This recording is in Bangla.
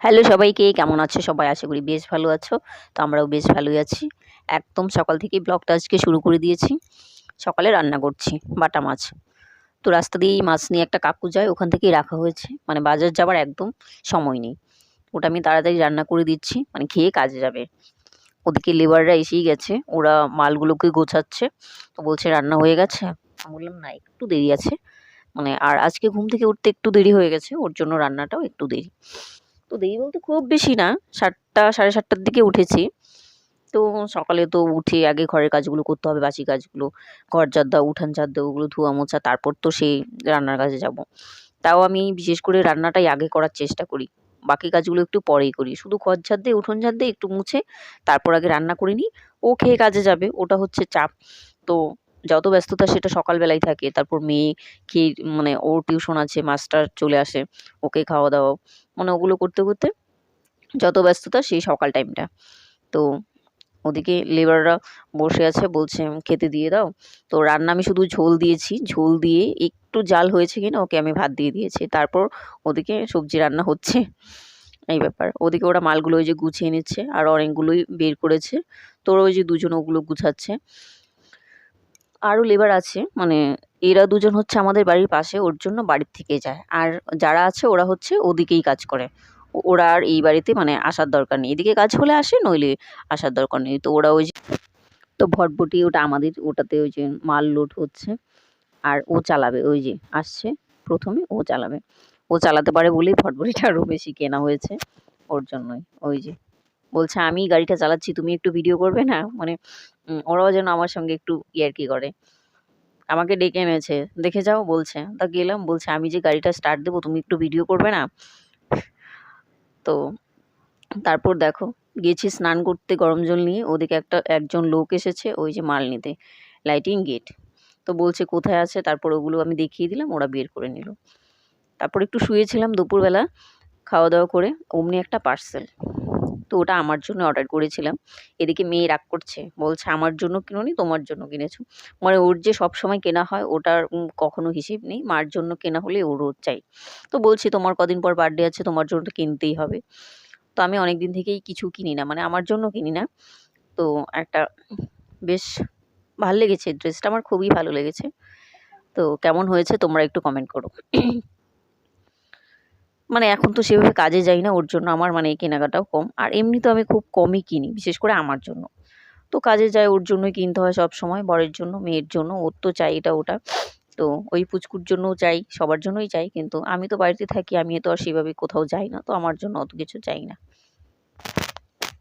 হ্যালো সবাইকে, কেমন আছো? সবাই আশা করি বেশ ভালো আছো। তো আমরাও বেশ ভালোই আছি। একদম সকাল থেকেই ব্লগটা আজকে শুরু করে দিয়েছি। সকালে রান্না করছি, বাটা মাছ। তো রাস্তা দিয়েই মাছ নিয়ে একটা কাকু যায়, ওখান থেকেই রাখা হয়েছে। মানে বাজার যাবার একদম সময় নেই। ওটা আমি তাড়াতাড়ি রান্না করে দিচ্ছি মানে খেয়ে কাজে যাবে। ওদিকে লেবাররা এসেই গেছে, ওরা মালগুলোকে গোছাচ্ছে। তো বলছে রান্না হয়ে গেছে। আমি বললাম, না, একটু দেরি আছে। মানে আর আজকে ঘুম থেকে উঠতে একটু দেরি হয়ে গেছে, ওর জন্য রান্নাটাও একটু দেরি। তো দেরি বলতে খুব বেশি না। সাতটা, সাড়ে সাতটার দিকে উঠেছি। তো সকালে তো উঠে আগে ঘরের কাজগুলো করতে হবে, বাসি কাজগুলো ঘর ঝাড় দেওয়া উঠান ঝাড় দেওয়া ওগুলো ধোয়া মোছা, তারপর তো সেই রান্নার কাজে যাব। তাও আমি বিশেষ করে রান্নাটাই আগে করার চেষ্টা করি। বাকি কাজগুলো একটু পরেই করি। শুধু ঘর ঝাড় দিয়ে উঠোন ঝাড় দিয়ে একটু মুছে, তারপর আগে রান্না করে নিই। ও খেয়ে কাজে যাবে, ওটা হচ্ছে চাপ। তো যত ব্যস্ততা সেটা সকালবেলায় থাকে। তারপর মেয়ে খেয়ে মানে ওর টিউশন আছে, মাস্টার চলে আসে, ওকে খাওয়া দাওয়া মানে ওগুলো করতে করতে যত ব্যস্ততা সেই সকাল টাইমটা তো ওদিকে লেবাররা বসে আছে, বলছে, খেতে দিয়ে দাও। তো রান্না আমি শুধু ঝোল দিয়েছি। ঝোল দিয়ে একটু জাল হয়েছে কিনা ওকে আমি ভাত দিয়ে দিয়েছি। তারপর ওদিকে সবজি রান্না হচ্ছে। এই ব্যাপার। ওদিকে ওরা মালগুলো ওই যে গুছিয়ে নিচ্ছে, আর অনেকগুলোই বের করেছে। তোর ওই যে দুজন ওগুলো গুছাচ্ছে। আরও লেবার আছে মানে এরা দুজন হচ্ছে আমাদের বাড়ির পাশে, ওর জন্য বাড়ির থেকে যায়। আর যারা আছে, ওরা হচ্ছে ওদিকেই কাজ করে। ওরা আর এই বাড়িতে মানে আসার দরকার নেই। এদিকে কাজ হলে আসে, নইলে আসার দরকার নেই। তো ওরা ওই যে, তো ভটভটি ওটা আমাদের, ওটাতে ওই যে মাল লোড হচ্ছে। আর ও চালাবে, ওই যে আসছে, প্রথমে ও চালাবে। ও চালাতে পারে বলেই ভটভটিটা আরও বেশি কেনা হয়েছে, ওর জন্যই, ওই যে। বলছে আমি গাড়িটা চালাচ্ছি, তুমি একটু ভিডিও করবে না? মানে ওরাও যেন আমার সঙ্গে একটু ইয়ার্কি করে। আমাকে ডেকে এনেছে। দেখে যাও, বলছে। তা গেলাম, বলছে, আমি যে গাড়িটা স্টার্ট দেবো, তুমি একটু ভিডিও করবে না? তো তারপর দেখো, গেছি স্নান করতে গরম জল নিয়ে। ওদিকে একটা, একজন লোক এসেছে, ওই যে মাল নিতে লাইটিং গেট তো বলছে, কোথায় আছে? তারপর ওগুলো আমি দেখিয়ে দিলাম, ওরা বের করে নিল। তারপর একটু শুয়েছিলাম দুপুরবেলা খাওয়া দাওয়া করে, অমনি একটা পার্সেল তো ওটা আমার জন্য অর্ডার করেছিলাম। এদিকে মেয়ে রাগ করছে, বলছে, আমার জন্য কিনোনি তোমার জন্য কিনেছো। মানে ওর যে সব সময় কেনা হয়, ওটার কখনো হিসেব নেই, মার জন্য কেনা হলে ওর ওর চাই। তো বলছি, তোমার কদিন পর বার্থডে আছে, তোমার জন্য তো কিনতেই হবে। তো আমি অনেক দিন থেকেই কিছু কিনি না মানে আমার জন্য কিনি না। তো একটা বেশ ভালো লেগেছে ড্রেসটা আমার খুবই ভালো লেগেছে। তো কেমন হয়েছে তোমরা একটু কমেন্ট করো। মানে এখন তো সেভাবে কাজে যাই না, ওর জন্য আমার মানে কেনাকাটাও কম। আর এমনি তো আমি খুব কমই কিনি, বিশেষ করে আমার জন্য। তো কাজে যায় ওর জন্যই কিনতে হয় সব সময় বরের জন্য, মেয়ের জন্য, ওর তো চাই এটা ওটা। তো ওই পুচকুর জন্যও চাই, সবার জন্যই চাই, কিন্তু আমি তো বাড়িতে থাকি আমি তো আর সেভাবে কোথাও যাই না, তো আমার জন্য অত কিছু চাই না।